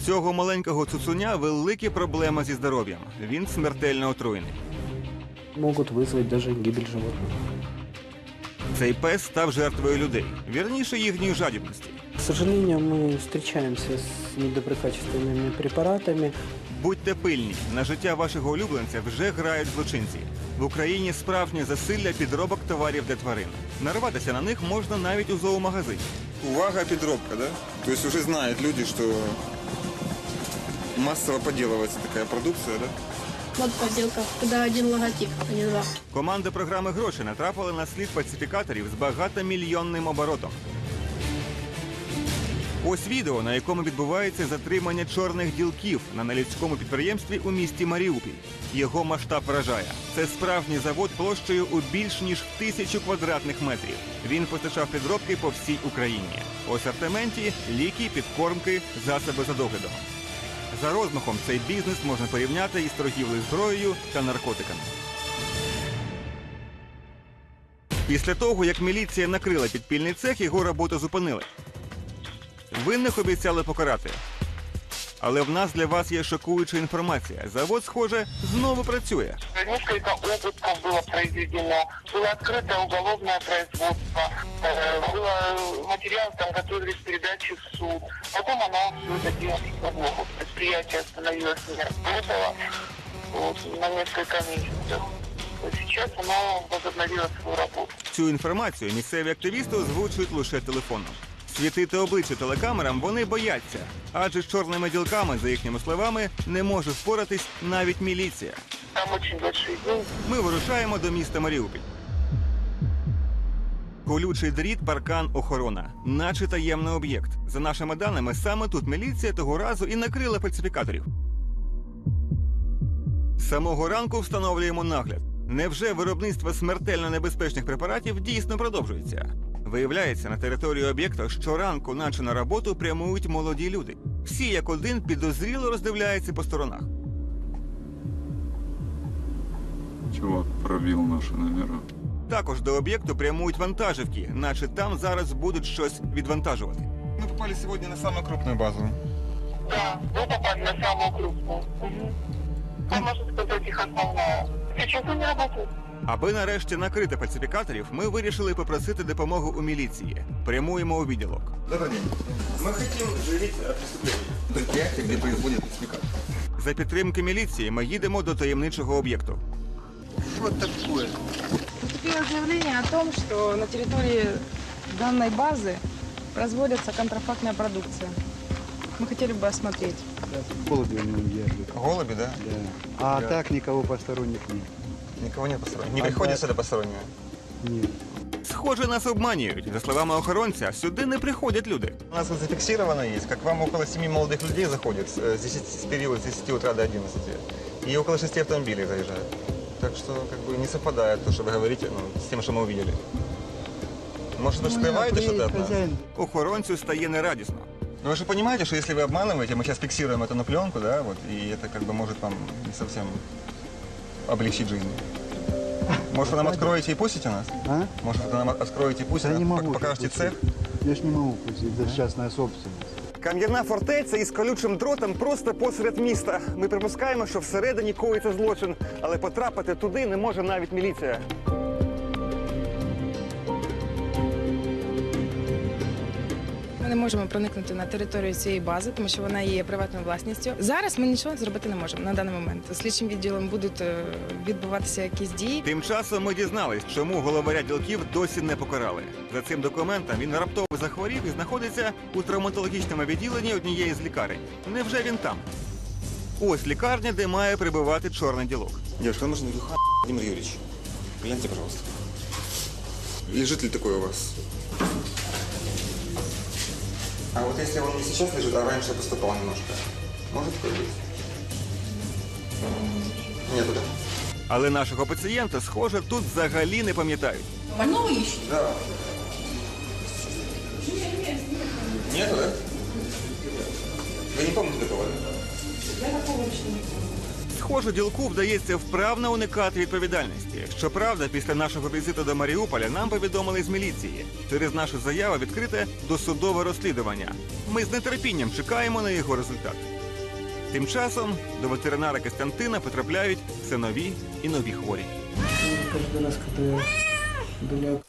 В цього маленького цуцуня великі проблеми зі здоров'ям. Він смертельно отруєний. Могут вызвать даже гибель животных. Цей пес став жертвою людей, вірніше їхньої жадібності. К сожалению, мы встречаемся с недоброкачественными препаратами. Будьте пильні, на життя вашого улюбленця вже грають злочинці. В Україні справжнє засилля підробок товарів для тварин. Нарватися на них можна навіть у зоомагазині. Увага, підробка, да? То есть уже знают люди, что массово подделывается такая продукция, да? Вот подделка, когда один логотип, а не два. Команда програми гроші натрапили на слід фальсифікаторів з багатомільйонним оборотом. Ось відео, на якому відбувається затримання чорних ділків на наліцькому підприємстві у місті Маріуполь. Його масштаб вражає. Це справжній завод площею у більш ніж тисячу квадратних метрів. Він постачав підробки по всій Україні. У асортименті ліки, підкормки, засоби за доглядом. За розмахом цей бізнес можна порівняти із торгівлею зброєю та наркотиками. Після того, як міліція накрила підпільний цех, його роботу зупинили. Винних обіцяли покарати. Але в нас для вас є шокуюча інформація. Завод, схоже, знову працює. Несколько обысков было произведено, было открыто уголовное производство, э, было материалы там готовились к передаче в суд. Потом она все это дело подлогу. Предприятие остановилось, не работало вот, на несколько месяцев. Вот Сейчас оно возобновило свою работу. Цю інформацію місцеві активісти озвучують лише телефоном. Світити обличчя телекамерам вони бояться, адже з чорними ділками, за їхніми словами, не може впоратись навіть міліція. Там очень большие деньги. Ми вирушаємо до міста Маріуполь. Колючий дріт, паркан, охорона, наче таємний об'єкт. За нашими даними, саме тут міліція того разу і накрила фальсифікаторів. З самого ранку встановлюємо нагляд. Невже виробництво смертельно небезпечних препаратів дійсно продовжується? Виявляється, на території об'єкта щоранку, наче на роботу, прямують молоді люди. Всі як один підозріло роздивляються по сторонах. Чувак пробил наши номера. Також до об'єкту прямують вантажівки, наче там зараз будуть щось відвантажувати. Мы попали сегодня на самую крупную базу. Да, вы попали на самую крупную. Угу. Там, можно сказать, их основная. Сейчас они работают. Аби нарешті накрити фальсифікаторів, ми вирішили попросити допомогу у міліції. Прямуємо у відділок. Добрый день. Мы хотим заявить о преступлении. Предприятие, где производят фальсификат. За підтримки міліції ми їдемо до таємничого об'єкту. Поступило заявление о том, что на территории данной базы производится контрафактная продукция. Мы хотели бы осмотреть. Голуби у него держат. Голуби, да? Да. А так никого посторонних нет. Никого нет посторонних. Не А приходят да. сюда посторонние? Нет. Схоже, нас обманюють. За словами охоронця, сюди не приходять люди. У нас зафиксировано есть, как вам около 7 молодых людей заходит с, э, с 10, с периода с 10 утра до 11. И около 6 автомобилей заезжает. Так что как бы не совпадает то, что вы говорите, ну, с тем, что мы увидели. Может, вы Ну, скрываете что-то от нас? Охоронцю стає нерадісно. Но вы же понимаете, что если вы обманываете, мы сейчас фиксируем это на пленку, да, вот, и это как бы может вам не совсем облегчить жизнь. Может, вы нам откроете и пустите нас? А? Может, вы нам откроете и пустите, Да не пок- могу. покажете я цех? пустить. Я ж не могу пустить, это частная собственность. Кам'яна фортеця із колючим дротом просто посеред міста. Ми припускаємо, що всередині коїться злочин, але потрапити туди не може навіть міліція. Не можемо проникнути на територію цієї бази, тому що вона є приватною власністю. Зараз ми нічого зробити не можемо на даний момент. Слідчим відділом будуть е, відбуватися якісь дії. Тим часом ми дізнались, чому головаря ділків досі не покарали. За цим документом він раптово захворів і знаходиться у травматологічному відділенні однієї з лікарень. Невже він там? Ось лікарня, де має прибувати чорний ділок. Нам нужен Владимир Владимир Юрьевич. Гляньте, пожалуйста. Лежит ли такой у вас? А вот если он не сейчас лежит, а раньше поступал немножко, может такое быть? Нету, да? Але нашого пацієнта, схоже, тут взагалі не пам'ятають. Да. Нету, да? Вы не помните такого, да? Схоже, ділку вдається вправно уникати відповідальності. Щоправда, після нашого візиту до Маріуполя нам повідомили з міліції. Через нашу заяву відкрите досудове розслідування. Ми з нетерпінням чекаємо на його результат. Тим часом до ветеринара Костянтина потрапляють все нові і нові хворі. Каждый раз, когда удаляю